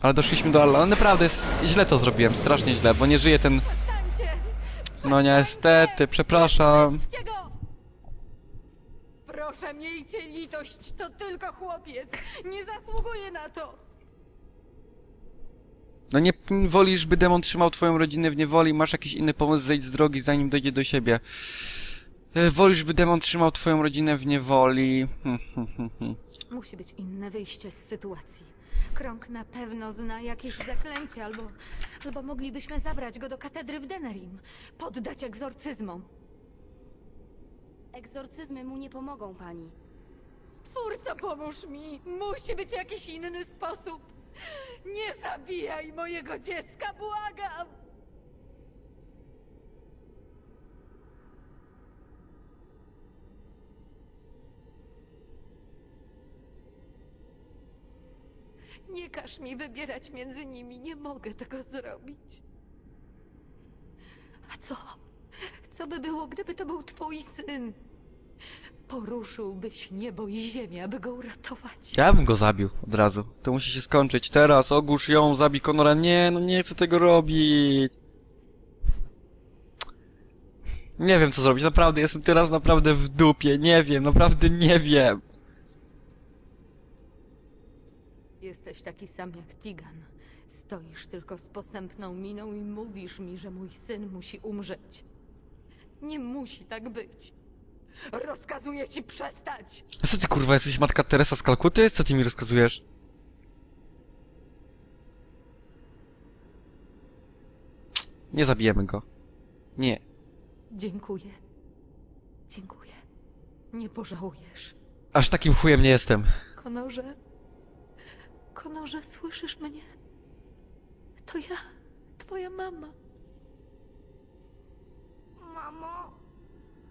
Ale doszliśmy do Alla. No naprawdę, jest, źle to zrobiłem, strasznie źle, bo nie żyje ten... No niestety, przepraszam. Proszę, miejcie litość, to tylko chłopiec. Nie zasługuje na to. No nie wolisz, by demon trzymał twoją rodzinę w niewoli, masz jakiś inny pomysł, zejdź z drogi, zanim dojdzie do siebie. E, Wolisz, by demon trzymał twoją rodzinę w niewoli. Hmm, hmm, hmm. Musi być inne wyjście z sytuacji. Krąg na pewno zna jakieś zaklęcie, albo, albo moglibyśmy zabrać go do katedry w Denerim. Poddać egzorcyzmom. Egzorcyzmy mu nie pomogą, pani. Stwórco, pomóż mi! Musi być jakiś inny sposób! Nie zabijaj mojego dziecka, błagam! Nie każ mi wybierać między nimi, nie mogę tego zrobić. A co? Co by było, gdyby to był twój syn? Poruszyłbyś niebo i ziemię, aby go uratować. Ja bym go zabił od razu. To musi się skończyć. Teraz ogłusz ją, zabij Konora. Nie, no nie chcę tego robić. Nie wiem co zrobić, naprawdę jestem teraz naprawdę w dupie, nie wiem, naprawdę nie wiem. Jesteś taki sam jak Tigan. Stoisz tylko z posępną miną i mówisz mi, że mój syn musi umrzeć. Nie musi tak być. Rozkazuję ci przestać! A co ty kurwa, jesteś matka Teresa z Kalkuty? Co ty mi rozkazujesz? Nie zabijemy go. Nie. Dziękuję. Dziękuję. Nie pożałujesz. Aż takim chujem nie jestem. Konorze? Konorze, słyszysz mnie? To ja, twoja mama. Mamo,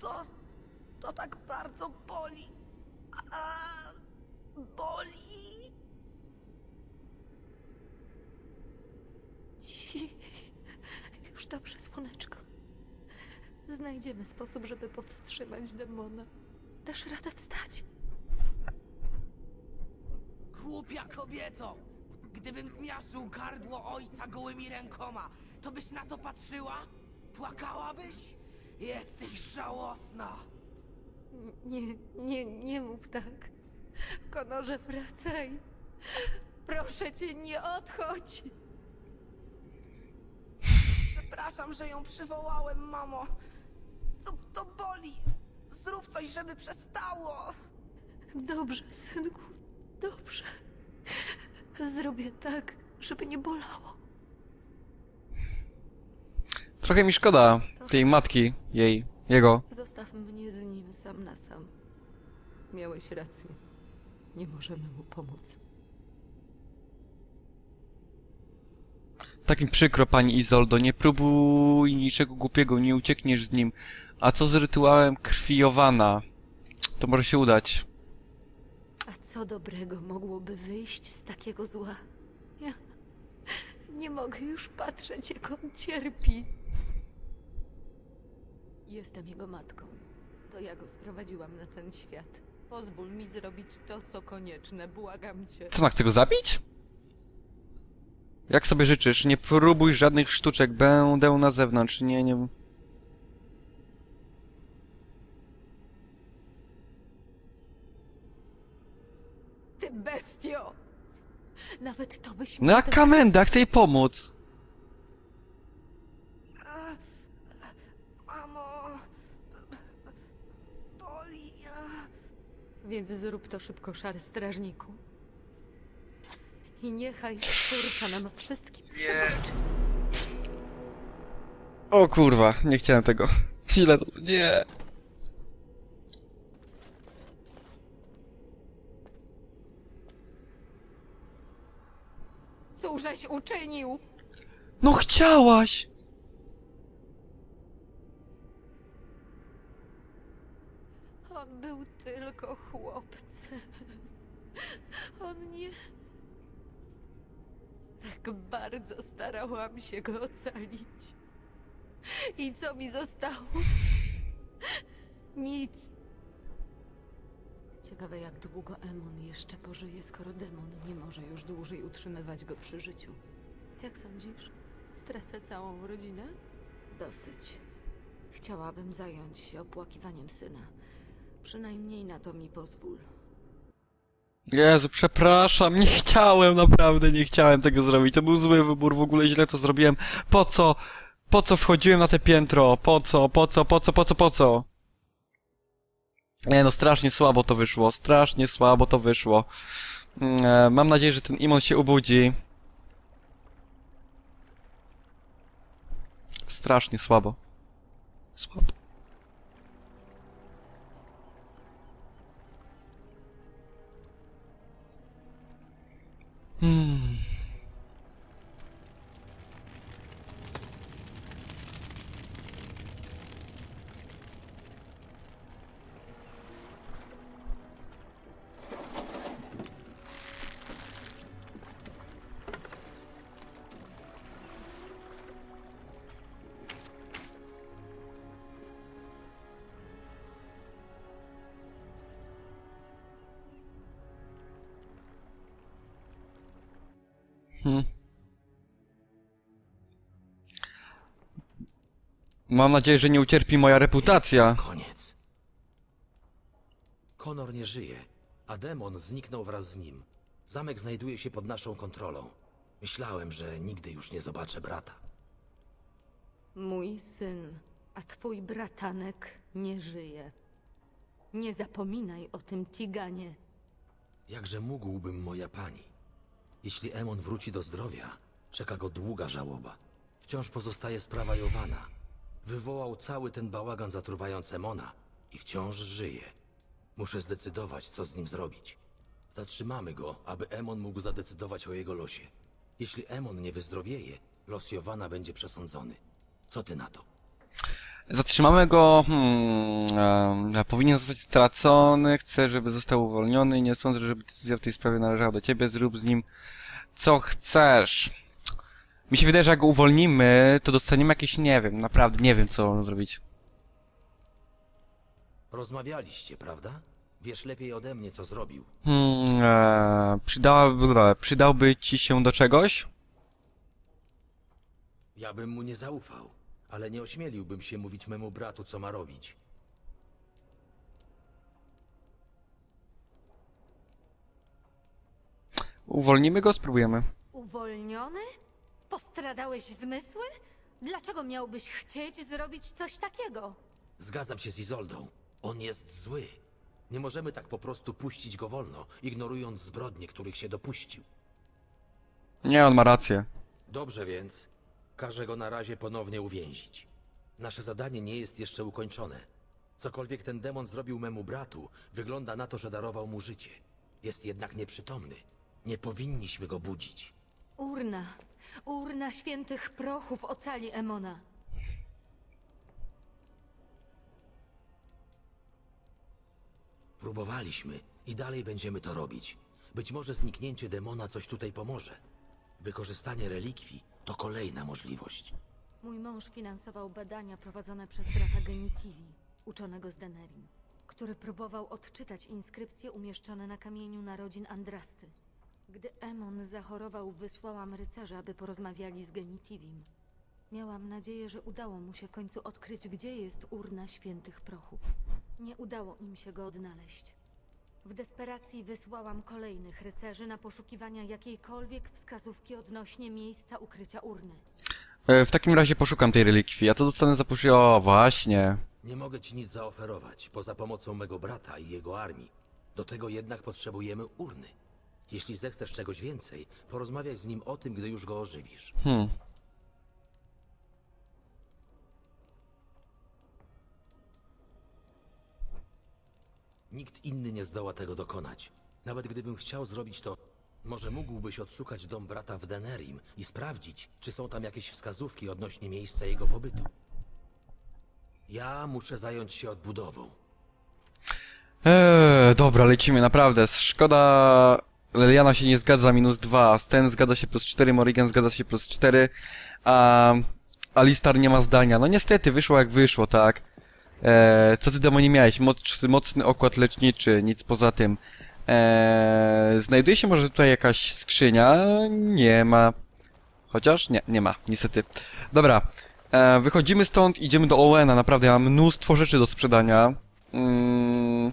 to, to tak bardzo boli. A, boli. Ci. Już dobrze, słoneczko. Znajdziemy sposób, żeby powstrzymać demona. Dasz radę wstać? Głupia kobieto! Gdybym zmiażdżył gardło ojca gołymi rękoma, to byś na to patrzyła? Płakałabyś? Jesteś żałosna! Nie, nie, nie mów tak. Konorze, wracaj. Proszę cię, nie odchodź. Przepraszam, że ją przywołałem, mamo. To, to boli. Zrób coś, żeby przestało. Dobrze, synku, dobrze. Zrobię tak, żeby nie bolało. Trochę mi szkoda tej matki, jej, jego. Zostaw mnie z nim sam na sam. Miałeś rację. Nie możemy mu pomóc. Tak mi przykro, pani Izoldo, nie próbuj niczego głupiego, nie uciekniesz z nim. A co z rytuałem krwijowana? To może się udać. Co dobrego mogłoby wyjść z takiego zła? Ja nie mogę już patrzeć, jak on cierpi. Jestem jego matką. To ja go sprowadziłam na ten świat. Pozwól mi zrobić to, co konieczne, błagam cię. Co, ona chce go zabić? Jak sobie życzysz, nie próbuj żadnych sztuczek, będę na zewnątrz, nie, nie... bestio! Nawet to byś No jak kamenda, chcę jej pomóc. Mamo, boli. Więc zrób to szybko, szary strażniku. I niechaj stwórca nam wszystkim nie. O kurwa, nie chciałem tego. Źle to... Nie. Cóżeś uczynił? No chciałaś! On był tylko chłopcem. On nie... Tak bardzo starałam się go ocalić. I co mi zostało? Nic. Ciekawe, jak długo Emon jeszcze pożyje, skoro demon nie może już dłużej utrzymywać go przy życiu. Jak sądzisz? Stracę całą rodzinę? Dosyć. Chciałabym zająć się opłakiwaniem syna. Przynajmniej na to mi pozwól. Jezu, przepraszam, nie chciałem, naprawdę nie chciałem tego zrobić. To był zły wybór, w ogóle źle to zrobiłem. Po co? Po co wchodziłem na te piętro? Po co? Po co? Po co? Po co? Po co? Nie no, strasznie słabo to wyszło, strasznie słabo to wyszło. Mm, e, Mam nadzieję, że ten Imon się ubudzi. Strasznie słabo. Słabo. Hmm. Hmm. Mam nadzieję, że nie ucierpi moja reputacja. Koniec. Konor nie żyje, a demon zniknął wraz z nim. Zamek znajduje się pod naszą kontrolą. Myślałem, że nigdy już nie zobaczę brata. Mój syn, a twój bratanek nie żyje. Nie zapominaj o tym, Tiganie. Jakże mógłbym, moja pani? Jeśli Emon wróci do zdrowia, czeka go długa żałoba. Wciąż pozostaje sprawa Jowana. Wywołał cały ten bałagan zatruwając Emona i wciąż żyje. Muszę zdecydować, co z nim zrobić. Zatrzymamy go, aby Emon mógł zadecydować o jego losie. Jeśli Emon nie wyzdrowieje, los Jowana będzie przesądzony. Co ty na to? Zatrzymamy go. Hmm, e, powinien zostać stracony. Chcę, żeby został uwolniony. Nie sądzę, żeby decyzja w tej sprawie należała do ciebie. Zrób z nim co chcesz. Mi się wydaje, że jak go uwolnimy, to dostaniemy jakieś, nie wiem, naprawdę nie wiem, co zrobić. Rozmawialiście, prawda? Wiesz lepiej ode mnie, co zrobił. Hmm, e, przydałaby, przydałby ci się do czegoś? Ja bym mu nie zaufał, ale nie ośmieliłbym się mówić memu bratu, co ma robić. Uwolnimy go, spróbujemy. Uwolniony? Postradałeś zmysły? Dlaczego miałbyś chcieć zrobić coś takiego? Zgadzam się z Izoldą. On jest zły. Nie możemy tak po prostu puścić go wolno, ignorując zbrodnie, których się dopuścił. Nie, on ma rację. Dobrze więc, każę go na razie ponownie uwięzić. Nasze zadanie nie jest jeszcze ukończone. Cokolwiek ten demon zrobił memu bratu, wygląda na to, że darował mu życie. Jest jednak nieprzytomny. Nie powinniśmy go budzić. Urna. Urna świętych prochów ocali Emona. Próbowaliśmy i dalej będziemy to robić. Być może zniknięcie demona coś tutaj pomoże. Wykorzystanie relikwii to kolejna możliwość. Mój mąż finansował badania prowadzone przez brata Genitivi, uczonego z Denerim, który próbował odczytać inskrypcje umieszczone na kamieniu narodzin Andrasty. Gdy Emon zachorował, wysłałam rycerza, aby porozmawiali z Genitivim. Miałam nadzieję, że udało mu się w końcu odkryć, gdzie jest urna świętych prochów. Nie udało im się go odnaleźć. W desperacji wysłałam kolejnych rycerzy na poszukiwania jakiejkolwiek wskazówki odnośnie miejsca ukrycia urny. E, W takim razie poszukam tej relikwii, a to dostanę za poszy... O, właśnie. Nie mogę ci nic zaoferować, poza pomocą mego brata i jego armii. Do tego jednak potrzebujemy urny. Jeśli zechcesz czegoś więcej, porozmawiaj z nim o tym, gdy już go ożywisz. Hmm. Nikt inny nie zdoła tego dokonać. Nawet gdybym chciał zrobić to, może mógłbyś odszukać dom brata w Denerim i sprawdzić, czy są tam jakieś wskazówki odnośnie miejsca jego pobytu. Ja muszę zająć się odbudową. Eee, dobra, lecimy, naprawdę. Szkoda... Leliana się nie zgadza, minus 2. Sten zgadza się plus 4, Morrigan zgadza się plus 4, a... Alistar nie ma zdania. No niestety, wyszło jak wyszło, tak? E, co ty demonie miałeś? Moc, mocny okład leczniczy, nic poza tym. E, znajduje się może tutaj jakaś skrzynia? Nie ma. Chociaż? Nie, nie ma, niestety. Dobra, e, wychodzimy stąd, idziemy do Owena, naprawdę ja mam mnóstwo rzeczy do sprzedania. Mm,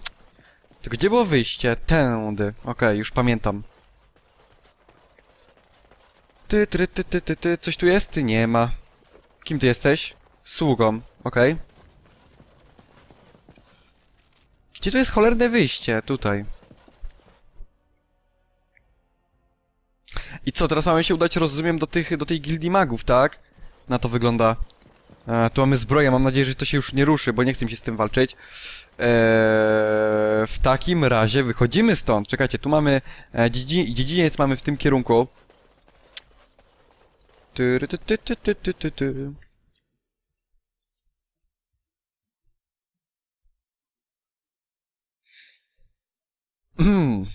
to gdzie było wyjście? Tędy. Okej, już pamiętam. Ty, ty, ty, ty, ty, ty, coś tu jest? Nie ma. Kim ty jesteś? Sługą, okej. Gdzie tu jest cholerne wyjście? Tutaj. I co, teraz mamy się udać, rozumiem, do tych, do tej gildii magów, tak? Na to wygląda. E, tu mamy zbroję, mam nadzieję, że to się już nie ruszy, bo nie chcę się z tym walczyć. Eee, w takim razie wychodzimy stąd. Czekajcie, tu mamy e, dziedzi dziedziniec mamy w tym kierunku. Ty, ty, ty, ty, ty, ty, ty.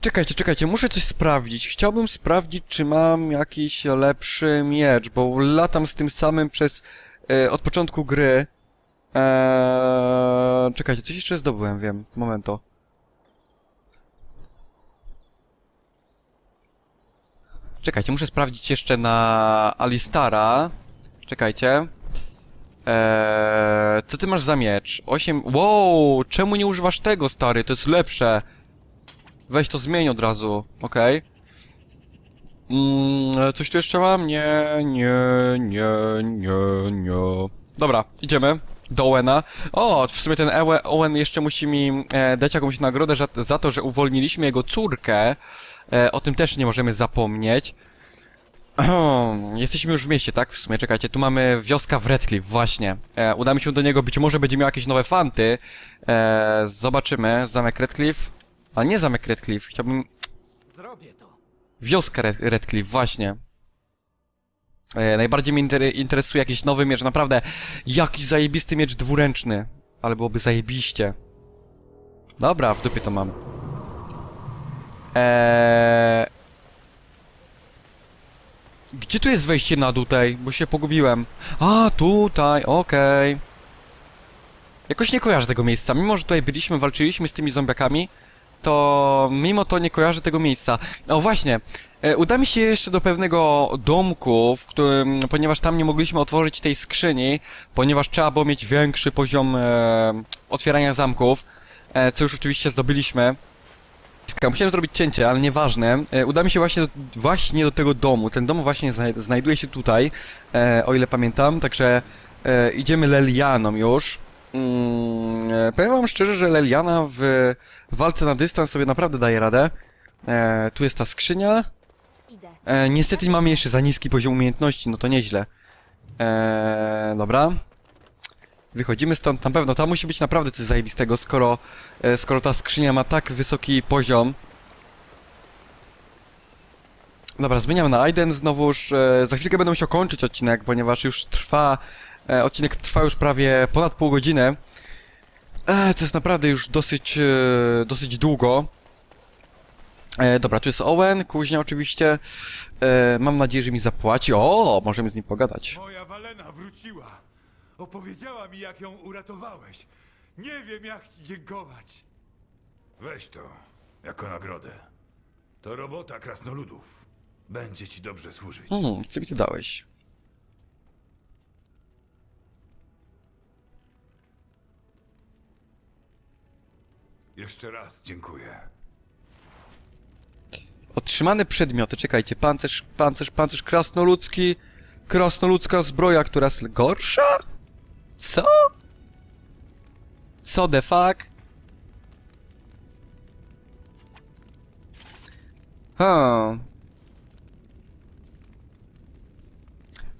Czekajcie, czekajcie, muszę coś sprawdzić. Chciałbym sprawdzić, czy mam jakiś lepszy miecz, bo latam z tym samym przez... E, od początku gry. Eee, czekajcie, coś jeszcze zdobyłem, wiem. Momento. Czekajcie, muszę sprawdzić jeszcze na Alistara. Czekajcie. Eee, co ty masz za miecz? 8... Wow! Czemu nie używasz tego, stary? To jest lepsze. Weź to zmień od razu, okej? Mm, coś tu jeszcze mam? Nie, nie, nie, nie, nie. Dobra, idziemy do Owena. O, w sumie ten Owen jeszcze musi mi e, dać jakąś nagrodę za, za to, że uwolniliśmy jego córkę. E, o tym też nie możemy zapomnieć. Jesteśmy już w mieście, tak? W sumie, czekajcie, tu mamy wioska w Redcliffe, właśnie. E, udamy się do niego, być może będzie miał jakieś nowe fanty. E, zobaczymy, zamek Redcliffe. Ale nie zamek Redcliffe, chciałbym... Zrobię to. Wioskę Red Redcliffe, właśnie. E, najbardziej mnie inter interesuje jakiś nowy miecz, naprawdę. Jakiś zajebisty miecz dwuręczny. Ale byłoby zajebiście. Dobra, w dupie to mam. Eee... Gdzie tu jest wejście na tej? Bo się pogubiłem. A, tutaj, okej. Jakoś nie kojarzę tego miejsca. Mimo, że tutaj byliśmy, walczyliśmy z tymi zombiakami, to mimo to nie kojarzę tego miejsca. O właśnie, e, uda mi się jeszcze do pewnego domku, w którym, ponieważ tam nie mogliśmy otworzyć tej skrzyni, ponieważ trzeba było mieć większy poziom e, otwierania zamków, e, co już oczywiście zdobyliśmy. Musiałem zrobić cięcie, ale nieważne. E, uda mi się właśnie do, właśnie do tego domu. Ten dom właśnie znaj- znajduje się tutaj, e, o ile pamiętam, także e, idziemy Lelianą już. Mm, e, powiem wam szczerze, że Leliana w walce na dystans sobie naprawdę daje radę. E, tu jest ta skrzynia. E, niestety mamy jeszcze za niski poziom umiejętności, no to nieźle. E, dobra. Wychodzimy stąd, na pewno tam musi być naprawdę coś zajebistego, skoro, e, skoro ta skrzynia ma tak wysoki poziom. Dobra, zmieniam na Aiden znowuż. E, za chwilkę będę musiał kończyć odcinek, ponieważ już trwa... E, odcinek trwa już prawie ponad pół godziny. To jest naprawdę już dosyć, dosyć długo. E, dobra, tu jest Owen, kuźnia oczywiście. E, mam nadzieję, że mi zapłaci. O, możemy z nim pogadać. Moja Walena wróciła. Opowiedziała mi, jak ją uratowałeś. Nie wiem, jak ci dziękować. Weź to, jako nagrodę. To robota krasnoludów. Będzie ci dobrze służyć. Hmm, co mi ty dałeś? Jeszcze raz dziękuję. Otrzymane przedmioty, czekajcie, pancerz, pancerz, pancerz krasnoludzki, krasnoludzka zbroja, która jest gorsza? Co? Co the fuck? Hmm.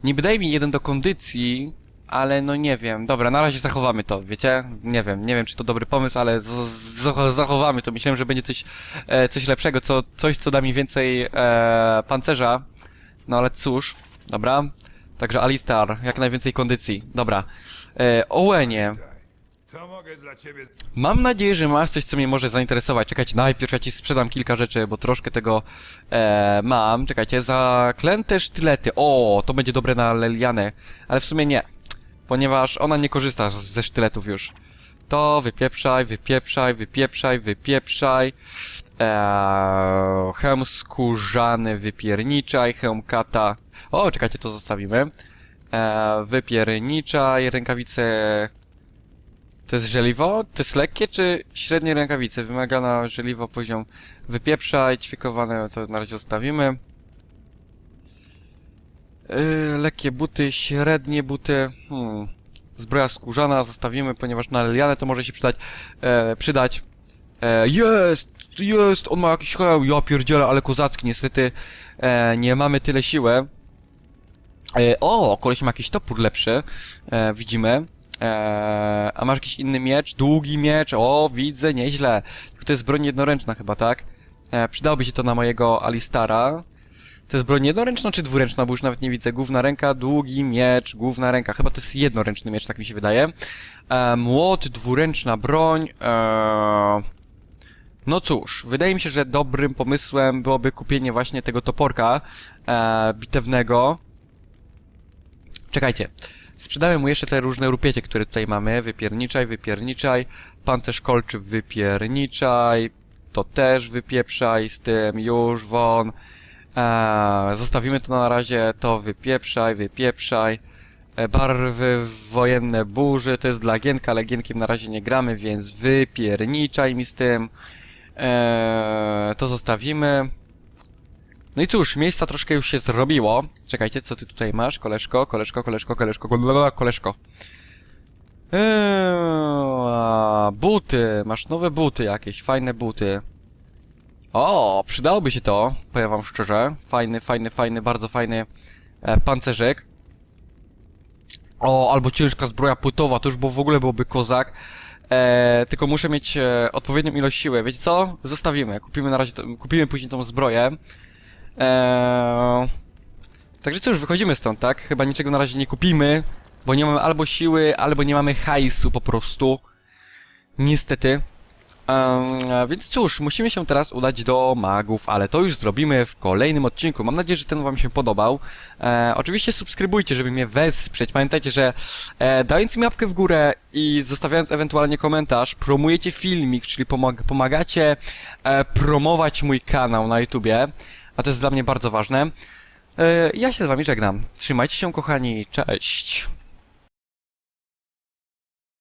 Niby daj mi jeden do kondycji, ale no nie wiem. Dobra, na razie zachowamy to, wiecie? Nie wiem, nie wiem czy to dobry pomysł, ale zachowamy to. Myślałem, że będzie coś, e, coś lepszego, co, coś co da mi więcej e, pancerza. No ale cóż, dobra. Także Alistar, jak najwięcej kondycji. Dobra. E, Owenie. Mam nadzieję, że masz coś, co mnie może zainteresować. Czekajcie, najpierw ja ci sprzedam kilka rzeczy, bo troszkę tego e, mam. Czekajcie, zaklęte sztylety. O, to będzie dobre na Lelianę, ale w sumie nie, ponieważ ona nie korzysta ze sztyletów już. To wypieprzaj, wypieprzaj, wypieprzaj, wypieprzaj. Eee, hełm skórzany, wypierniczaj, hełm kata. O, czekajcie, to zostawimy. Eee, wypierniczaj, rękawice to jest żeliwo? To jest lekkie czy średnie rękawice? Wymagana żeliwo poziom wypieprzaj, ćwikowane to na razie zostawimy. Yy, lekkie buty, średnie buty. Hmm. Zbroja skórzana zostawimy, ponieważ na Lilianę to może się przydać. E, przydać. E, jest! Jest! On ma jakiś hełm, ja pierdzielę, ale kozacki niestety. E, nie mamy tyle siły. E, o, koleś ma jakiś topór lepszy. E, widzimy. E, a masz jakiś inny miecz? Długi miecz? O, widzę, nieźle. Tylko to jest broń jednoręczna chyba, tak? E, przydałoby się to na mojego Alistara. To jest broń jednoręczna czy dwuręczna, bo już nawet nie widzę. Główna ręka, długi miecz, główna ręka. Chyba to jest jednoręczny miecz, tak mi się wydaje. E, młot, dwuręczna broń. E, no cóż, wydaje mi się, że dobrym pomysłem byłoby kupienie właśnie tego toporka e, bitewnego. Czekajcie. Sprzedałem mu jeszcze te różne rupiecie, które tutaj mamy. Wypierniczaj, wypierniczaj. Pancerz kolczy, wypierniczaj. To też wypieprzaj z tym, już won. Eee, zostawimy to na razie, to wypieprzaj, wypieprzaj. E, barwy wojenne burzy, to jest dla Gienka, ale Gienkiem na razie nie gramy, więc wypierniczaj mi z tym. Eee, to zostawimy. No i cóż, miejsca troszkę już się zrobiło. Czekajcie, co ty tutaj masz? Koleżko, koleżko, koleżko, koleżko, blablabla, koleżko. Eee, buty, masz nowe buty jakieś, fajne buty. O, przydałoby się to, powiem wam szczerze. Fajny, fajny, fajny, bardzo fajny e, pancerzyk. O, albo ciężka zbroja płytowa, to już było, w ogóle byłoby kozak. E, tylko muszę mieć e, odpowiednią ilość siły. Wiecie co? Zostawimy. Kupimy na razie, to, kupimy później tą zbroję. Eee... Także cóż, wychodzimy stąd, tak? Chyba niczego na razie nie kupimy, bo nie mamy albo siły, albo nie mamy hajsu po prostu. Niestety. Eee, więc cóż, musimy się teraz udać do magów, ale to już zrobimy w kolejnym odcinku. Mam nadzieję, że ten wam się podobał. Eee, oczywiście subskrybujcie, żeby mnie wesprzeć. Pamiętajcie, że e, dając mi łapkę w górę i zostawiając ewentualnie komentarz, promujecie filmik, czyli pomag pomagacie e, promować mój kanał na YouTubie, a to jest dla mnie bardzo ważne. E, ja się z wami żegnam. Trzymajcie się, kochani. Cześć.